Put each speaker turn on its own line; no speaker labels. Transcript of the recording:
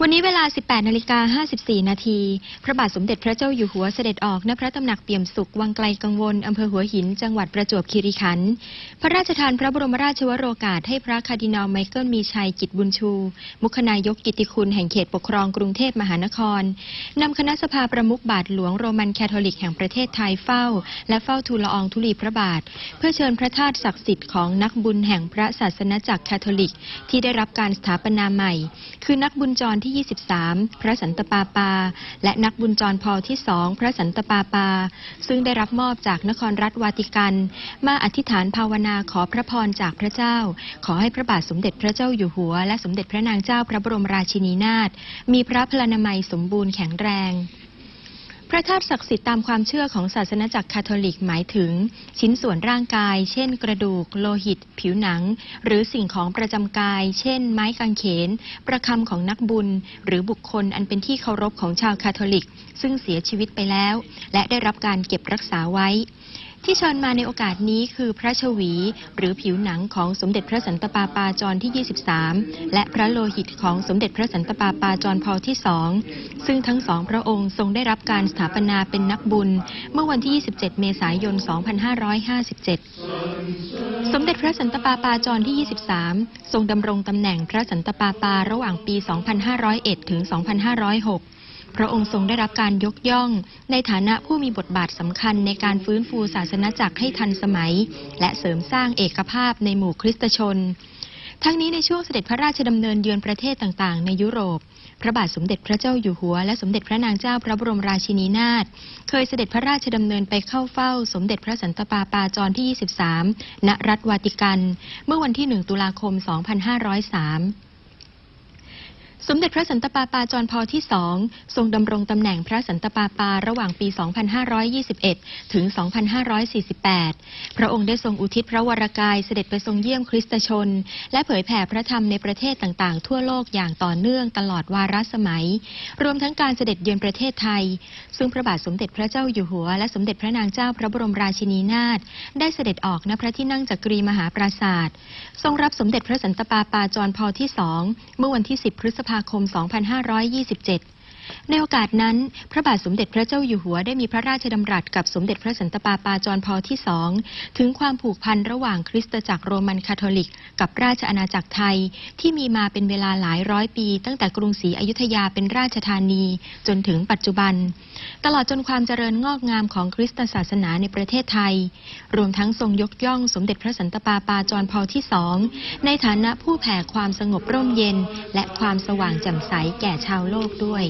วันนี้เวลา 18 นาฬิกา 54 นาที พระบาทสมเด็จพระเจ้าอยู่หัวเสด็จออกณพระตำหนักเปี่ยมสุข วังไกลกังวล อำเภอหัวหิน จังหวัดประจวบคีรีขันธ์ พระราชทานพระบรมราชวโรกาสให้พระคาร์ดินัลไมเคิลมีชัยกิจบุญชู มุขนายกกิตติคุณแห่งเขตปกครองกรุงเทพมหานคร นำคณะสภาประมุขบาทหลวงโรมันแคทอลิกแห่งประเทศไทยเฝ้า และเฝ้าทูลละอองธุลีพระบาท เพื่อเชิญพระธาตุศักดิ์สิทธิ์ของนักบุญแห่งพระศาสนจักรแคทอลิก ที่ได้รับการสถาปนาใหม่ คือนักบุญจรที่23 พระสันตปาปา และนักบุญจรพอที่สองพระสันตปาปา ซึ่งได้รับมอบจากนครรัฐวาติกัน มาอธิษฐานภาวนาขอพระพรจากพระเจ้า ขอให้พระบาทสมเด็จพระเจ้าอยู่หัว และสมเด็จพระนางเจ้าพระบรมราชินีนาถมีพระพลานามัยสมบูรณ์แข็งแรง ระธาตุศักดิ์สิทธิ์ตามความเชื่อของศาสนาจักรคาทอลิกหมายถึง ชิ้นส่วนร่างกาย เช่น กระดูก โลหิต ผิวหนัง หรือสิ่งของประจำกาย เช่น ไม้กางเขน ประคำของนักบุญ หรือบุคคลอันเป็นที่เคารพของชาวคาทอลิก ซึ่งเสียชีวิตไปแล้ว และได้รับการเก็บรักษาไว้ ที่เชิญมาในโอกาสนี้คือพระชวี หรือผิวหนังของสมเด็จพระสันตะปาปาจรที่ 23 และพระโลหิตของสมเด็จพระสันตะปาปาจรพอที่สองซึ่งทั้งสองพระองค์ทรงได้รับการสถาปนาเป็นนักบุญ เมื่อวันที่ 27 เมษายน 2557 สมเด็จพระสันตะปาปาจรที่ 23 ทรงดำรงตำแหน่งพระสันตะปาปาระหว่างปี 2501 ถึง 2506 พระองค์ทรงได้รับการยกย่อง ในฐานะผู้มีบทบาทสำคัญในการฟื้นฟูศาสนาจักรให้ทันสมัย และเสริมสร้างเอกภาพในหมู่คริสตชน ทั้งนี้ในช่วงเสด็จพระราชดำเนินเยือนประเทศต่างๆ ในยุโรป พระบาทสมเด็จพระเจ้าอยู่หัว และสมเด็จพระนางเจ้าพระบรมราชินีนาถเคยเสด็จพระราชดำเนินไปเข้าเฝ้า สมเด็จพระสันตะปาปาจรที่ 23 ณรัฐวาติกัน เมื่อวันที่ 1 ตุลาคม 2503 สมเด็จพระสันตะปาปาจรพอที่สองทรงดำรงตำแหน่งพระสันตะปาปาระหว่างปี 2521 ถึง 2548 พระองค์ได้ทรงอุทิศพระวรากายเสด็จไปทรงเยี่ยมคริสตชน และเผยแผ่พระธรรมในประเทศต่างๆ ทั่วโลกอย่างต่อเนื่องตลอดวาระสมัย รวมทั้งการเสด็จเยือนประเทศไทย ซึ่งพระบาทสมเด็จพระเจ้าอยู่หัว และสมเด็จพระนางเจ้าพระบรมราชินีนาถได้เสด็จออกณพระที่นั่งจักรีมหาปราศาสตร์ทรงรับสมเด็จพระสันตะปาปาจรพอที่สองเมื่อวันที่ 10 พฤษภาคม 2527 ในโอกาสนั้น พระบาทสมเด็จพระเจ้าอยู่หัวได้มีพระราชดำรัสกับสมเด็จพระสันตะปาปาจรพอที่สองถึงความผูกพันระหว่างคริสตจักรโรมันคาทอลิก กับราชอาณาจักรไทย ที่มีมาเป็นเวลาหลายร้อยปี ตั้งแต่กรุงศรีอยุธยาเป็นราชธานี จนถึงปัจจุบัน ตลอดจนความเจริญงอกงามของคริสตศาสนาในประเทศไทย รวมทั้งทรงยกย่องสมเด็จพระสันตะปาปาจรพอที่สองในฐานะผู้แผ่ความสงบร่มเย็น และความสว่างแจ่มใสแก่ชาวโลกด้วย